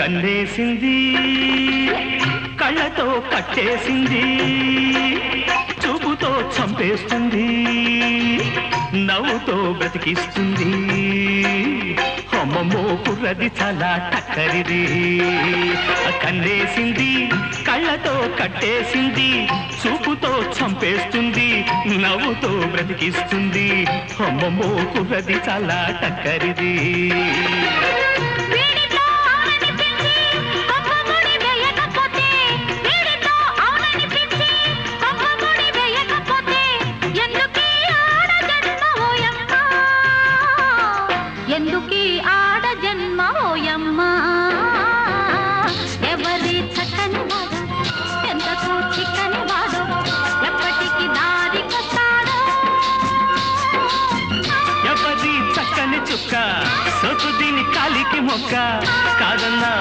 కన్నేసింది కళ్ళతో కట్టేసింది చూపుతో చంపేస్తుంది నవ్వుతో బ్రతికిస్తుంది. అమ్మమ్మో కుర్రది చాలా టక్కరిది. కన్నేసింది కళ్ళతో కట్టేసింది చూపుతో చంపేస్తుంది నవ్వుతో బ్రతికిస్తుంది. అమ్మమ్మో కుర్రది చాలా టక్కరిది. ఎందుకీ ఆడ జన్మ ఎవరి చక్కని వాడు ఎంతకు చిక్కని వాడు ఎప్పటికి దారి కొస్తాడో ఎవరి చక్కని చుక్క? సొత్తు దీని కాలికి మొక్క? కాదన్నా